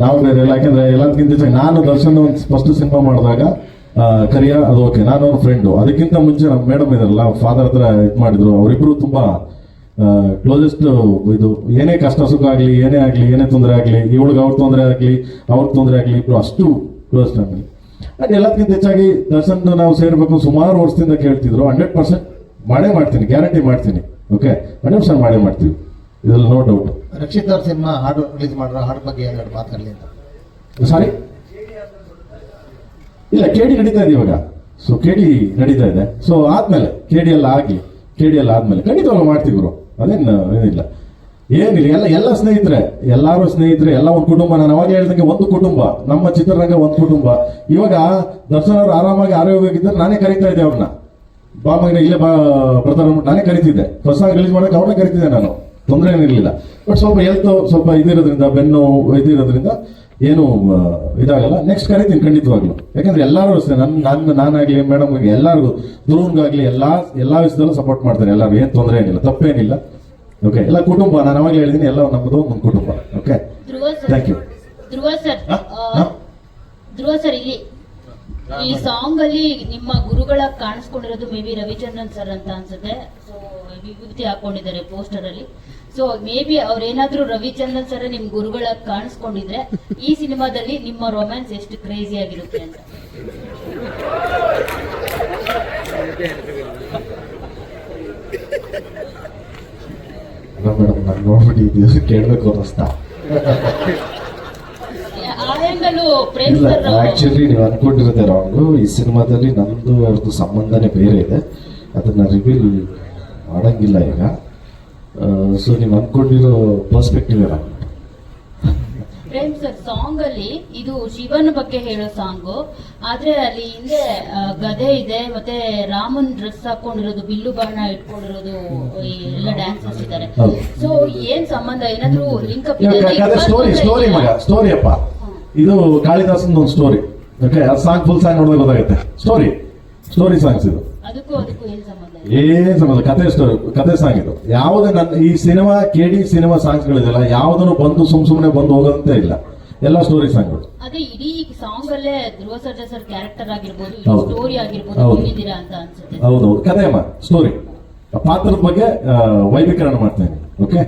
ನಾವು ಇರಲಿಲ್ಲ ಯಾಕಂದ್ರೆ ಎಲ್ಲದಕ್ಕಿಂತ ನಾನು ದರ್ಶನ್ ಒಂದು ಫಸ್ಟ್ ಸಿನಿಮಾ ಮಾಡಿದಾಗ ಕರಿಯ, ಅದು ಓಕೆ ನಾನು ಅವ್ರ ಫ್ರೆಂಡು ಅದಕ್ಕಿಂತ ಮುಂಚೆ ನಮ್ಮ ಮೇಡಮ್ ಇದಾರಲ್ಲ ಫಾದರ್ ಹತ್ರ ಇದು ಮಾಡಿದ್ರು. ಅವರಿಬ್ರು ತುಂಬಾ ಕ್ಲೋಸೆಸ್ಟ್ ಇದು, ಏನೇ ಕಷ್ಟ ಸುಖ ಆಗಲಿ, ಏನೇ ಆಗಲಿ, ಏನೇ ತೊಂದರೆ ಆಗಲಿ, ಇವಳಿಗೆ ಅವ್ರ ತೊಂದರೆ ಆಗಲಿ, ಅವ್ರ ತೊಂದರೆ ಆಗಲಿ, ಇಬ್ರು ಅಷ್ಟು ಕ್ಲೋಸ್ ಫ್ಯಾಮಿಲಿ ಅದು ಎಲ್ಲದಕ್ಕಿಂತ ಹೆಚ್ಚಾಗಿ ದರ್ಶನ್ ನಾವು ಸೇರ್ಬೇಕು ಸುಮಾರು ವರ್ಷದಿಂದ ಕೇಳ್ತಿದ್ರು. ಹಂಡ್ರೆಡ್ ಪರ್ಸೆಂಟ್ ಮಾಡೇ ಮಾಡ್ತೀನಿ ಗ್ಯಾರಂಟಿ ಮಾಡ್ತೀನಿ. ಓಕೆ ಹಂಡ್ರೆಡ್ ಪರ್ಸೆಂಟ್ ಮಾಡೇ ಮಾಡ್ತೀವಿ. ಇದ್ರಲ್ಲಿ ನೋ ಡೌಟ್ ರಕ್ಷಿತ್ ಅವ್ರ ಸಿನಿಮಾ ಹಾಡು ರಿಲೀಸ್ ಮಾಡಿರೋ ಹಾಡು ಬಗ್ಗೆ ಎರಡು ಮಾತಾಡಲಿ ಅಂತ. ಸಾರಿ ಇಲ್ಲ ಕೆಡಿ ನಡೀತಾ ಇದೆ ಇವಾಗ. ಸೊ ಕೆಡಿ ನಡೀತಾ ಇದೆ. ಸೊ ಆದ್ಮೇಲೆ ಕೆಡಿ ಎಲ್ಲ ಆಗ್ಲಿ ಕೆಡಿ ಎಲ್ಲ ಆದ್ಮೇಲೆ ಖಂಡಿತವಾಗ ಮಾಡ್ತೀವಿ ಗುರು ಅದೇನು ಏನಿಲ್ಲ. ಏನಿಲ್ಲ ಎಲ್ಲ ಎಲ್ಲ ಸ್ನೇಹಿತರೆ ಎಲ್ಲರೂ ಸ್ನೇಹಿತರೆ ಎಲ್ಲ ಒಂದು ಕುಟುಂಬ. ನಾನು ಅವಾಗ ಹೇಳ್ದಂಗೆ ಒಂದು ಕುಟುಂಬ. ನಮ್ಮ ಚಿತ್ರರಂಗ ಒಂದು ಕುಟುಂಬ. ಇವಾಗ ದರ್ಶನ್ ಅವರು ಆರಾಮಾಗಿ ಆರೋಗ್ಯವಾಗಿದ್ದರೆ ನಾನೇ ಕರೀತಾ ಇದ್ದೆ ಅವ್ರನ್ನ ಬಾ ಮಗನ ಇಲ್ಲೇ ಬಾ ಪ್ರಧಾನ ಅಂದ್ಬಿಟ್ಟು ನಾನೇ ಕರಿತಿದ್ದೆ. ಹೊಸ ರಿಲೀಸ್ ಮಾಡೋಕೆ ಅವ್ರನ್ನ ಕರಿತಿದ್ದೆ ನಾನು. ತೊಂದರೆ ಏನಿರಲಿಲ್ಲ ಬಟ್ ಸ್ವಲ್ಪ ಹೆಲ್ತ್ ಸ್ವಲ್ಪ ಇದಿರೋದ್ರಿಂದ ಬೆನ್ನು ಇದಿರೋದ್ರಿಂದ ಏನು ಇದಾಗಲ್ಲ. ನೆಕ್ಸ್ಟ್ ಕರಿತೀನಿ ಖಂಡಿತವಾಗ್ಲು. ಯಾಕಂದ್ರೆ ಎಲ್ಲರೂ ಅಷ್ಟೇ ನನ್ನ ನನ್ನ ನಾನಾಗ್ಲಿ ಮೇಡಮ್ ಎಲ್ಲರಿಗೂ ಧ್ರುವನ್ಗಾಗ್ಲಿ ಎಲ್ಲಾ ಎಲ್ಲಾ ವಿಷಯದಲ್ಲೂ ಸಪೋರ್ಟ್ ಮಾಡ್ತಾರೆ ಎಲ್ಲರೂ. ಏನು ತೊಂದರೆ ಏನಿಲ್ಲ ತಪ್ಪೇನಿಲ್ಲ. ಓಕೆ ಎಲ್ಲ ಕುಟುಂಬ ನಾನು ಅವಾಗ ಹೇಳಿದ್ದೀನಿ ಎಲ್ಲ ನಮ್ಮದು ನಮ್ಮ ಕುಟುಂಬ. Okay thank you Dhruva sir? Dhruva sir ಇಲ್ಲಿ ಈ ಸಾಂಗ್ ಅಲ್ಲಿ ನಿಮ್ಮ ಗುರುಗಳ ಕಾಣಿಸ್ಕೊಂಡಿರೋದು ಮೇ ಬಿ ರವಿಚಂದ್ರನ್ ಸರ್ ಅಂತ ಅನ್ಸುತ್ತೆ. ವಿಭೂತಿ ಹಾಕೊಂಡಿದ್ದಾರೆ ಪೋಸ್ಟರ್ ಅಲ್ಲಿ. ಸೊ ಮೇ ಬಿ ಅವ್ರೇನಾದ್ರೂ ರವಿಚಂದ್ರನ್ ಸರ್ ನಿಮ್ ಗುರುಗಳ ಕಾಣಿಸ್ಕೊಂಡಿದ್ರೆ ಈ ಸಿನಿಮಾದಲ್ಲಿ ನಿಮ್ಮ ರೊಮ್ಯಾನ್ಸ್ ಎಷ್ಟು ಕ್ರೇಜಿ ಆಗಿರುತ್ತೆ ಅಂತ. ಕೇಳಬೇಕು ಅನ್ನಿಸ್ತಾ. ಇಲ್ಲ ಆಕ್ಚುಲಿ ನೀವು ಅನ್ಕೊಂಡಿರೋದೇ ರಾಂಗು ಈ ಸಿನಿಮಾದಲ್ಲಿ ನಮ್ದು ಅವ್ರದ್ದು ಸಂಬಂಧನೇ ಬೇರೆ ಇದೆ. ಅದನ್ನ ರಿವೀಲ್ ಮಾಡಂಗಿಲ್ಲ ಈಗ. ಸೊ ನೀವು ಅನ್ಕೊಂಡಿರೋ ಪರ್ಸ್ಪೆಕ್ಟಿವ್ ಏನ? ಪ್ರೇಮ್ ಸರ್ ಸಾಂಗ್ ಅಲ್ಲಿ ಇದು ಶಿವನ ಬಗ್ಗೆ ಹೇಳೋ ಸಾಂಗ್ ಆದ್ರೆ ಅಲ್ಲಿ ಹಿಂದೆ ಗದೆ ಇದೆ ಮತ್ತೆ ರಾಮನ್ ಡ್ರೆಸ್ ಹಾಕೊಂಡಿರೋದು ಬಿಲ್ಲು ಬಾಣ ಇಟ್ಕೊಂಡಿರೋದು ಎಲ್ಲ ಡ್ಯಾನ್ಸರ್ಸ್ ಇದ್ದಾರೆ. ಸೊ ಏನ್ ಸಂಬಂಧ? ಏನಾದ್ರೂ ಲಿಂಕ್ ಅಪ್ ಸ್ಟೋರಿ ಸ್ಟೋರಿ ಮಗ ಸ್ಟೋರಿ ಅಪ್ಪ. ಇದು ಕಾಳಿದಾಸನ್ ಒಂದು story okay song full song ನೋಡಿದ್ರೆ ಗೊತ್ತಾಗುತ್ತೆ. ಸ್ಟೋರಿ ಸ್ಟೋರಿ ಸಾಂಗ್ಸ್ ಇದು. ಏನ್ ಸಂಬಂಧ ಕತೆ ಸ್ಟೋರಿ ಕತೆ ಸಾಂಗ್ ಇದು. ಯಾವುದೇ ನನ್ನ ಈ ಸಿನಿಮಾ ಕೆಡಿ ಸಿನಿಮಾ ಸಾಂಗ್ಸ್ ಗಳಿದೆಲ್ಲ ಯಾವ್ದನ್ನು ಬಂದು ಸುಮ್ ಸುಮ್ನೆ ಬಂದು ಹೋಗಂತೆ ಇಲ್ಲ. ಎಲ್ಲ ಸ್ಟೋರಿ ಸಾಂಗ್ಗಳು. ಅದೇ ಇಡೀ ಸಾಂಗ್ ಅಲ್ಲೇ ಧ್ರುವ ಸರ್ಜಾ ಸರ್ ಕ್ಯಾರೆಕ್ಟರ್ ಆಗಿರ್ಬೋದು. ಸ್ಟೋರಿ ಆಗಿರ್ಬೋದು ಅಂತ ಅನ್ಸುತ್ತೆ. ಹೌದೌದು. ಕತೆ ಅಮ್ಮ ಸ್ಟೋರಿ ಪಾತ್ರದ ಬಗ್ಗೆ ವೈದಿಕರಣ ವೈಭೀಕರಣ ಮಾಡ್ತೇನೆ ಓಕೆ